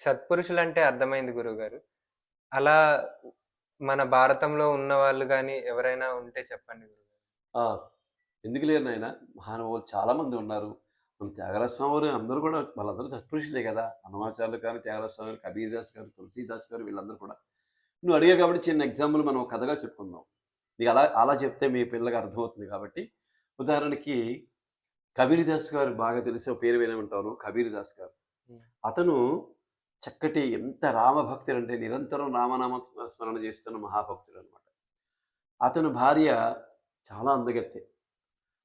సత్పురుషులు అంటే అర్థమైంది గురువుగారు. అలా మన భారతంలో ఉన్న వాళ్ళు గాని ఎవరైనా ఉంటే చెప్పండి! ఎందుకు లేరు నాయన. మహానుభావులు చాలామంది ఉన్నారు. మన త్యాగరాజ స్వామి వారు అందరూ కూడా వాళ్ళందరూ సత్పురుషులే కదా! అన్నమాచార్యులు కానీ, త్యాగరాజ స్వామి గారు, కబీర్దాస్ గారు, తులసీదాస్ గారు వీళ్ళందరూ కూడా. నువ్వు అడిగావు కాబట్టి చిన్న ఎగ్జాంపుల్ మనం కథగా చెప్పుకుందాం. నీకు అలా అలా చెప్తే మీ పిల్లలకి అర్థమవుతుంది కాబట్టి. ఉదాహరణకి కబీర్దాస్ గారు బాగా తెలిసే పేరు వినే ఉంటారు. కబీర్దాస్ గారు. అతను చక్కటి ఎంత రామభక్తుడంటే నిరంతరం రామనామ స్మరణ చేస్తున్న మహాభక్తుడనమాట. అతని భార్య చాలా అందగత్తే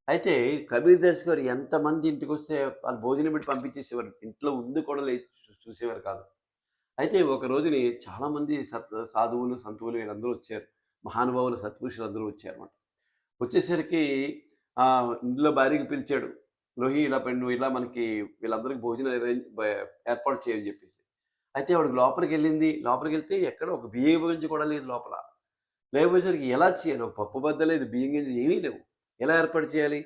అయితే కబీర్ దాస్ గారు ఎంతమంది ఇంటికొస్తే వాళ్ళు భోజనం పెట్టి పంపించేసేవారు. ఇంట్లో ఉంది కూడా లే చూసేవారు కాదు. అయితే ఒక రోజుని చాలామంది సత్ సాధువులు, సంతువులు వీళ్ళందరూ వచ్చారు. మహానుభావులు, సత్పురుషులు అందరూ వచ్చారన్నమాట. వచ్చేసరికి ఇంట్లో భార్యకి పిలిచాడు. లోహి ఇలా పెండు ఇలా మనకి వీళ్ళందరికీ భోజనం అరేంజ్ ఏర్పాటు చేయని చెప్పేసి. అయితే ఆవిడకి లోపలికి వెళ్ళింది లోపలికి లోపలికెళ్తే ఎక్కడ ఒక బియ్యం గురించి కూడా లేదు లోపల. లేకపోయేసరికి ఎలా చేయాలి? ఒక పప్పు బద్ద లేదు, బియ్యం గింజ ఏమీ లేవు. ఎలా ఏర్పాటు చేయాలి?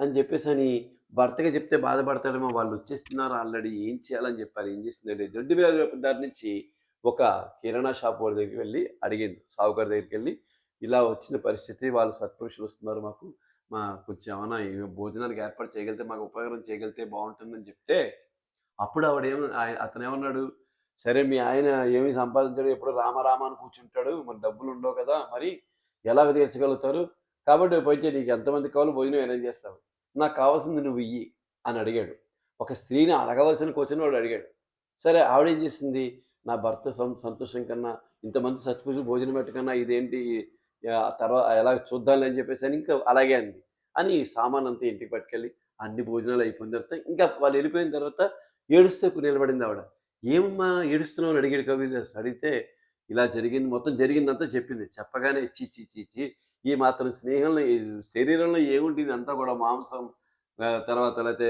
అని చెప్పేసి అని భర్తగా చెప్తే బాధపడతాడేమో వాళ్ళు వచ్చేస్తున్నారు ఆల్రెడీ ఏం చేయాలని చెప్పారు. ఏం చేస్తుందంటే దొడ్డి దారి నుంచి ఒక కిరాణా షాప్ వాడి దగ్గరికి వెళ్ళి అడిగింది. సావుకారు దగ్గరికెళ్ళి ఇలా వచ్చిన పరిస్థితి వాళ్ళు సత్పురుషులు వస్తున్నారు మాకు. మా కొంచెం ఏమైనా భోజనానికి ఏర్పాటు చేయగలిగితే మాకు ఉపకారం చేయగలిగితే బాగుంటుందని చెప్తే అప్పుడు ఆవిడేమో అతను అతనేమన్నాడు, సరే మీ ఆయన ఏమి సంపాదించాడు ఎప్పుడు రామరామ అని కూర్చుంటాడు. మరి డబ్బులు ఉండవు కదా! మరి ఎలాగ తీర్చగలుగుతారు? కాబట్టి పోయితే నీకు ఎంతమంది కావాలో భోజనం అరేంజ్ చేస్తావు. నాకు కావాల్సింది నువ్వు ఇయ్యి అని అడిగాడు. ఒక స్త్రీని అడగవలసిన క్వెషన్ వాడు అడిగాడు. సరే ఆవిడేం చేసింది? నా భర్త సంతోషం కన్నా ఇంతమంది సత్పురుషులు భోజనం పెట్టకన్నా ఇదేంటి తర్వాత ఎలా చూద్దాంలే అని చెప్పేసి అని ఇంకా అలాగే అంది. అని సామానంతా ఇంటికి పట్టుకెళ్ళి అన్ని భోజనాలు అయిపోయిన తర్వాత ఇంకా వాళ్ళు వెళ్ళిపోయిన తర్వాత ఏడుస్తూ నిలబడింది ఆవిడ. ఏమమ్మా ఏడుస్తున్నావు అని అడిగాడు కవిదాస్ అడిగితే ఇలా జరిగింది మొత్తం జరిగిందంతా చెప్పింది. చెప్పగానే ఛీ! ఛీ! ఛీ! ఛీ! ఈ మాత్రం స్నేహంలో ఈ శరీరంలో ఏముంటుంది అంతా కూడా మాంసం తర్వాత అయితే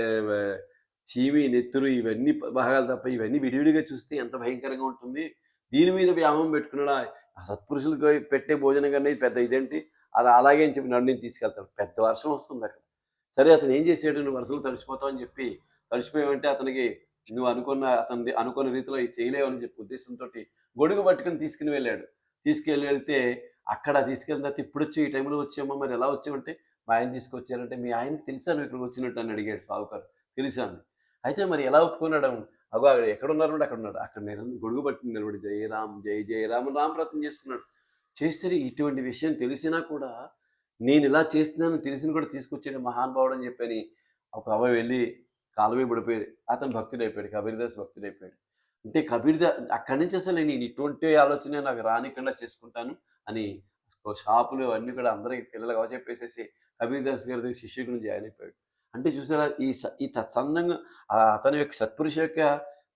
చీమి, నెత్తురు ఇవన్నీ భాగాలు తప్ప ఇవన్నీ విడివిడిగా చూస్తే ఎంత భయంకరంగా ఉంటుంది. దీని మీద వ్యామం పెట్టుకున్నాడా? ఆ సత్పురుషులకి పెట్టే భోజనం కన్నా ఇది పెద్ద ఇదేంటి? అది అలాగే అని చెప్పి నన్ను తీసుకెళ్తాడు. పెద్ద వర్షం వస్తుంది అక్కడ సరే అతను ఏం చేసాడు? నువ్వు వర్షంలో తడిసిపోతావు అని చెప్పి తడిసిపోయావంటే అతనికి నువ్వు అనుకున్న అతను అనుకున్న రీతిలో ఇది చేయలేవని చెప్పి ఉద్దేశంతోటి గొడుగు పట్టుకొని తీసుకుని వెళ్ళాడు. తీసుకెళ్ళి వెళ్తే అక్కడ తీసుకెళ్ళిన తర్వాత వచ్చి ఈ టైంలో వచ్చామో మరి ఎలా వచ్చామంటే మా ఆయన తీసుకొచ్చారంటే మీ ఆయనకి తెలుసా ఇక్కడికి వచ్చినట్టు అని అడిగాడు సావుకారు. తెలిసాను అయితే మరి ఎలా ఒప్పుకున్నాడు? అగో ఆవిడ అక్కడ ఉన్నాడు అక్కడ నేను గొడుగు పట్టిన నిలబడి జై రామ్ జై జై రామ్ అని రామరత్నం చేస్తున్నాడు. చేస్తే ఇటువంటి విషయం తెలిసినా కూడా నేను ఇలా చేస్తున్నాను తెలిసిన కూడా తీసుకొచ్చాడు మహానుభావుడు అని చెప్పని ఒక అవ వెళ్ళి కాలమే పడిపోయేది అతను భక్తుడైపోయాడు. కబీర్దాస్ భక్తుడైపోయాడు. అంటే కబీర్దా అక్కడి నుంచి అసలు నేను ఇటువంటి ఆలోచన నాకు రానికుండా చేసుకుంటాను అని షాపులు అన్నీ కూడా అందరికి పిల్లలకి చెప్పేసేసి కబీర్దాస్ గారి దగ్గర శిష్యుడిగా జాయిన్ అయిపోయాడు. అంటే చూసారా ఈ స ఈ తత్సందంగా అతని యొక్క సత్పురుష యొక్క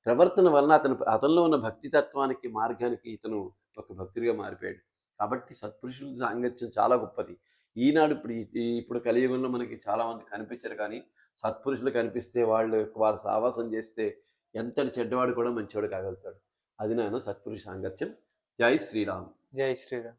ప్రవర్తన వలన అతను అతనిలో ఉన్న భక్తి తత్వానికి, మార్గానికి ఇతను ఒక భక్తుడిగా మారిపోయాడు. కాబట్టి సత్పురుషుల సాంగత్యం చాలా గొప్పది. ఈనాడు ఇప్పుడు ఇప్పుడు కలియుగంలో మనకి చాలామంది కనిపించరు కానీ సత్పురుషులు కనిపిస్తే వాళ్ళు వాళ్ళ సావాసం చేస్తే ఎంతటి చెడ్డవాడు కూడా మంచివాడు కాగలుగుతాడు. అది నాన్న సత్పురుష సాంగత్యం. జై శ్రీరామ్. జై శ్రీరామ్.